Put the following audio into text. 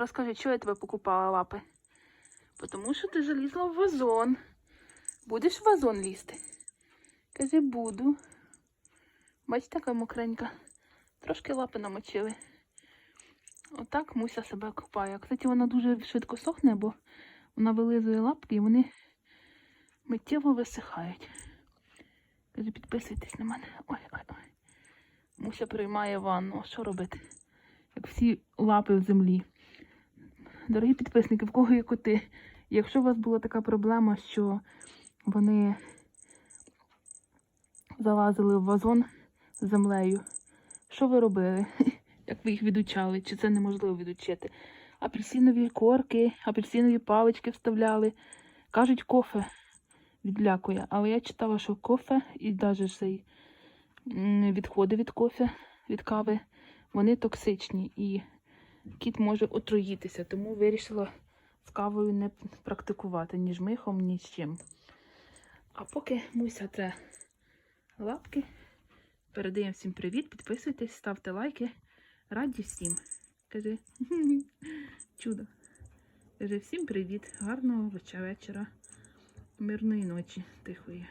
Розкажи, чого я тебе покупала лапи? Тому що ти залізла в вазон. Будеш в вазон лізти? Кажи, буду. Бач, така мокренька. Трошки лапи намочили. Отак Муся себе купає. Кстати, вона дуже швидко сохне, бо вона вилизує лапки і вони миттєво висихають. Каже, підписуйтесь на мене. Ой, ой, ой. Муся приймає ванну. Що робити? Як всі лапи в землі. Дорогі підписники, в кого є коти, якщо у вас була така проблема, що вони залазили в вазон з землею, що ви робили? Як ви їх відучали? Чи це неможливо відучити? Апельсинові корки, апельсинові палички вставляли. Кажуть, кофе відлякує. Але я читала, що кофе і навіть цей відходи від кофе, від кави, вони токсичні і кіт може отруїтися. Тому вирішила з кавою не практикувати ні жмихом, ні з чим. А поки Муся тре лапки, передаємо всім привіт, підписуйтесь, ставте лайки. Раді всім. Кажи, чудо. Кажи всім привіт, гарного вечора, мирної ночі, тихої.